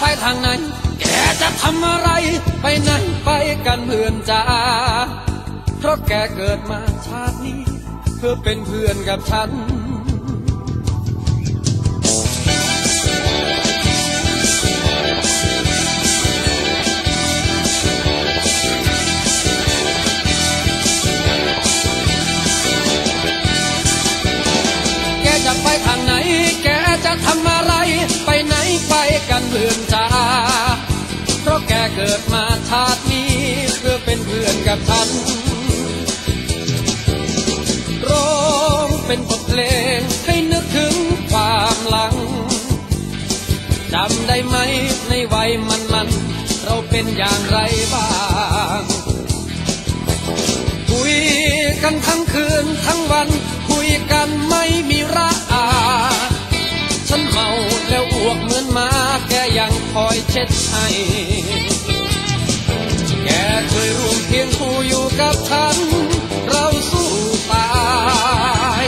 ไปทางไหน แกจะทำอะไร ไปไหนไปกันเพื่อนจ้าเพราะแกเกิดมาชาตินี้ เพื่อเป็นเพื่อนกับฉันแกจะไปทางไหน แกจะทำอะไร ไปไหนไปกันเพื่อน กเกิดมาชาตินี้เพื่อเป็นเพื่อนกับฉัน ร้องเป็นบทเพลงให้นึกถึงความหลัง จำได้ไหมในวัยมันมัน เราเป็นอย่างไรบ้างคุยกันทั้งคืนทั้งวัน คุยกันไม่มีระอาฉันเมาแล้วอ้วกเหมือนมาแกยังคอยเช็ดให้ กับฉัน เราสู้ตาย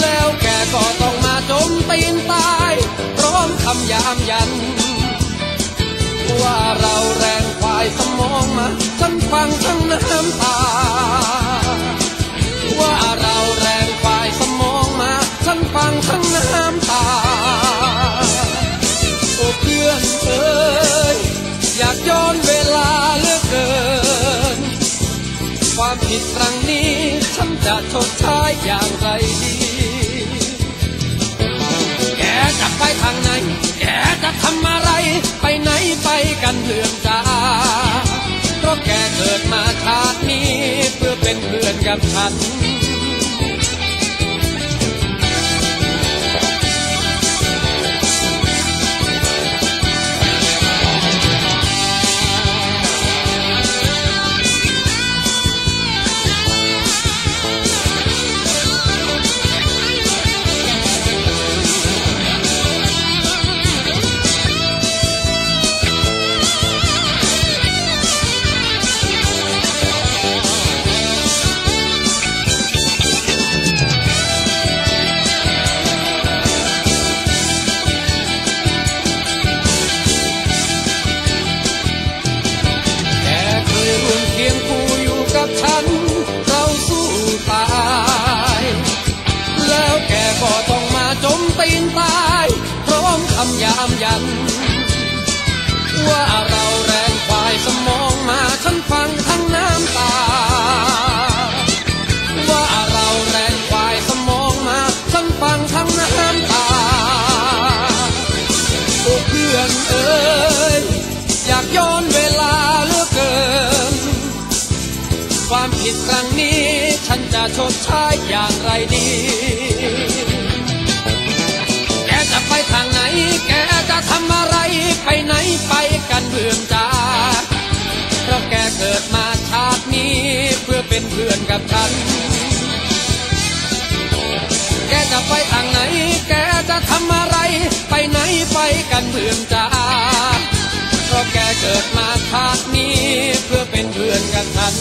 แล้วแกก็ต้องมาจมตีนตายพร้อมคำยามยัน ว่าเราแรงควายสมองมา ฉันฟังทั้ง ผิดครั้งนี้ ฉันจะชดใช้อย่างไรดี แกจะไปทางไหน แกจะทำอะไร ไปไหนไปกันเพื่อนจ้าเพราะแกเกิดมาชาตินี้ เพื่อเป็นเพื่อนกับฉัน ชดใช้อย่างไรดี แกจะไปทางไหน แกจะทำอะไร ไปไหนไปกันเพื่อนจ้าเพราะแกเกิดมาชาตินี้เพื่อเป็นเพื่อนกับฉัน แกจะไปทางไหน แกจะทำอะไร ไปไหนไปกันเพื่อนจ้าเพราะแกเกิดมาชาตินี้เพื่อเป็นเพื่อนกับฉัน